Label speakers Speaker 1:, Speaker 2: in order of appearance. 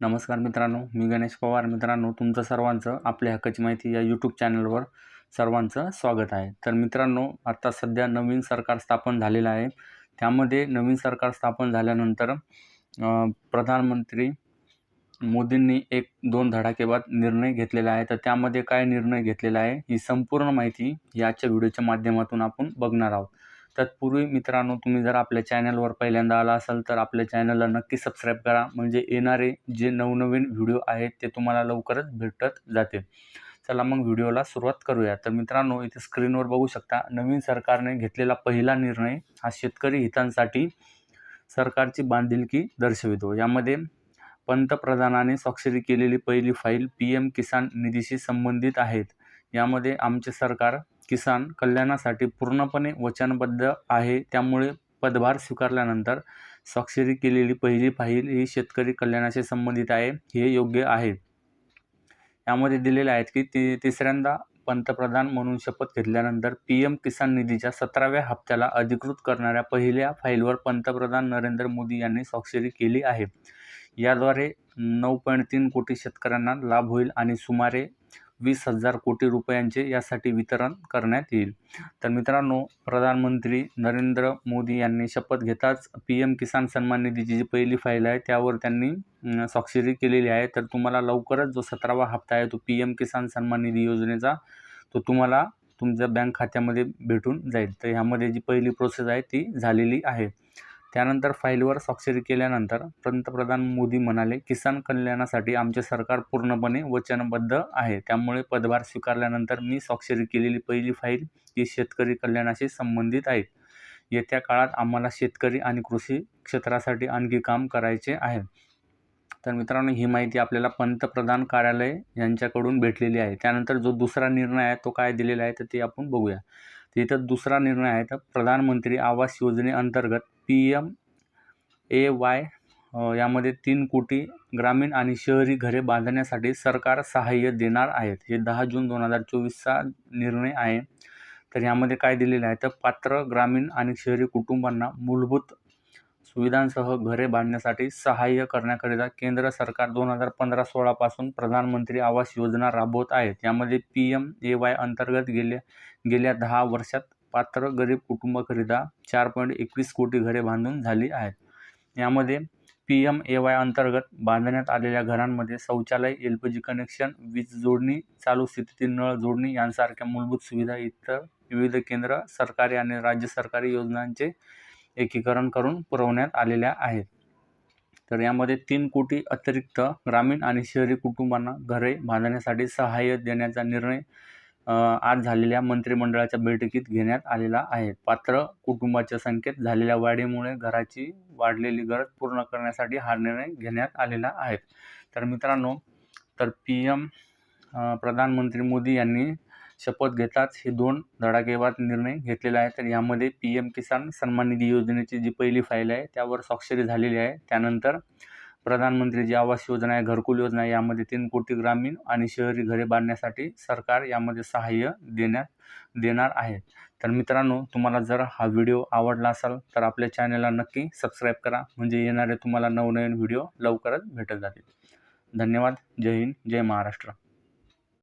Speaker 1: नमस्कार मित्रांनो मी गणेश पवार. मित्रांनो तुमचं सर्वांचं आपल्या हक्काची माहिती या यूट्यूब चॅनलवर सर्वांचं स्वागत आहे. तर मित्रांनो आता सध्या नवीन सरकार स्थापन झालेलं आहे. त्यामध्ये नवीन सरकार स्थापन झाल्यानंतर प्रधानमंत्री मोदींनी एक दोन धडाकेबाद निर्णय घेतलेला आहे. तर त्यामध्ये काय निर्णय घेतलेला आहे ही संपूर्ण माहिती याच्या व्हिडिओच्या माध्यमातून आपण बघणार आहोत. तत्पूर्वी मित्रांनो तुम्ही जर आपल्या चॅनलवर पहिल्यांदा आला असाल तर आपल्या चॅनलला नक्की सबस्क्राईब करा. म्हणजे येणारे जे नवनवीन व्हिडिओ आहेत ते तुम्हाला लवकरच भेटत जातील. चला मग व्हिडिओला सुरुवात करूया. तर मित्रांनो इथे स्क्रीनवर बघू शकता नवीन सरकारने घेतलेला पहिला निर्णय हा शेतकरी हितांसाठी सरकारची बांधिलकी दर्शवितो. यामध्ये पंतप्रधानाने स्वाक्षरी केलेली पहिली फाईल पी एम किसान निधीशी संबंधित आहेत. यामध्ये आमचे सरकार किसान कल्याणासाठी पूर्णपणे वचनबद्ध आहे. त्यामुळे पदभार स्वीकारल्यानंतर स्वाक्षरी केलेली पहिली फाईल ही शेतकरी कल्याणाशी संबंधित आहे हे योग्य आहे. यामध्ये दिलेले आहेत की ती तिसऱ्यांदा पंतप्रधान म्हणून शपथ घेतल्यानंतर पी एम किसान निधीच्या सतराव्या हप्त्याला अधिकृत करणाऱ्या पहिल्या फाईलवर पंतप्रधान नरेंद्र मोदी यांनी स्वाक्षरी केली आहे. याद्वारे नऊ पॉईंट तीन कोटी शेतकऱ्यांना लाभ होईल आणि सुमारे वीस हजार कोटी रुपयांचे यासाठी वितरण करण्यात येईल. तर मित्रांनो प्रधानमंत्री नरेंद्र मोदी यांनी शपथ घेताच पी एम किसान सन्मान निधीची जी पहिली फाईल आहे त्यावर त्यांनी स्वाक्षरी केलेली आहे. तर तुम्हाला लवकरच जो सतरावा हप्ता आहे तो पी एम किसान सन्मान निधी योजनेचा तो तुम्हाला तुमच्या बँक खात्यामध्ये भेटून जाईल. तर ह्यामध्ये जी पहिली प्रोसेस आहे ती झालेली आहे. त्यानंतर फाईलवर स्वाक्षरी केल्यानंतर पंतप्रधान मोदी म्हणाले किसान कल्याणासाठी आमचे सरकार पूर्णपणे वचनबद्ध आहे. त्यामुळे पदभार स्वीकारल्यानंतर मी स्वाक्षरी केलेली पहिली फाईल ही शेतकरी कल्याणाशी संबंधित आहे. येत्या काळात आम्हाला शेतकरी आणि कृषी क्षेत्रासाठी आणखी काम करायचे आहे. तर मित्रांनो ही माहिती आपल्याला पंतप्रधान कार्यालय यांच्याकडून भेटलेली आहे. त्यानंतर जो दुसरा निर्णय आहे तो काय दिलेला आहे तर ते आपण बघूया. तिथं इथं दुसरा निर्णय आहे तर प्रधानमंत्री आवास योजनेअंतर्गत पी एम ए वाय यामध्ये तीन कोटी ग्रामीण आणि शहरी घरे बांधण्यासाठी सरकार सहाय्य देणार आहेत. हे दहा जून दोन हजार चोवीसचा निर्णय आहे. तर यामध्ये काय दिलेलं आहे? तर पात्र ग्रामीण आणि शहरी कुटुंबांना मूलभूत सुविधांसह घरे बांधण्यासाठी सहाय्य करण्याकरिता केंद्र सरकार दोन हजार पंधरा सोळापासून प्रधानमंत्री आवास योजना राबवत आहेत यामध्ये पी एम ए वाय अंतर्गत गेल्या गेल्या दहा वर्षात पात्र गरीब कुटुंबाकरिता चार पॉईंट एकवीस कोटी घरे बांधून झाली आहेत. यामध्ये पी एम ए वाय अंतर्गत बांधण्यात आलेल्या घरांमध्ये शौचालय एल पी जी कनेक्शन वीज जोडणी चालू स्थितीतील नळ जोडणी यांसारख्या मूलभूत सुविधा इतर विविध केंद्र सरकारी आणि राज्य सरकारी योजनांचे एकीकरण करून पुरवण्यात आलेल्या आहेत. तर यामध्ये तीन कोटी अतिरिक्त ग्रामीण आणि शहरी कुटुंबांना घरे बांधण्यासाठी सहाय्य देण्याचा निर्णय आज झालेल्या मंत्रिमंडळाच्या बैठकीत घेण्यात आलेला आहे. पात्र कुटुंबाच्या संख्येत झालेल्या वाढीमुळे घराची वाढलेली गरज पूर्ण करण्यासाठी हा निर्णय घेण्यात आलेला आहे. तर मित्रांनो तर पी एम प्रधानमंत्री मोदी यांनी शपथ घेताच हे दोन धडाकेबाद निर्णय घेतलेला आहे तर यामध्ये पी एम किसान सन्मान निधी योजनेची जी पहिली फाईल आहे त्यावर स्वाक्षरी झालेली आहे. त्यानंतर प्रधानमंत्री जी आवास योजना आहे घरकुल योजना आहे. यामध्ये तीन कोटी ग्रामीण आणि शहरी घरे बांधण्यासाठी सरकार यामध्ये सहाय्य देण्यात देणार आहे. तर मित्रांनो तुम्हाला जर हा व्हिडिओ आवडला असाल तर आपल्या चॅनलला नक्की सबस्क्राईब करा. म्हणजे येणारे तुम्हाला नवनवीन व्हिडिओ लवकरच भेटत जातील. धन्यवाद. जय हिंद जय महाराष्ट्र.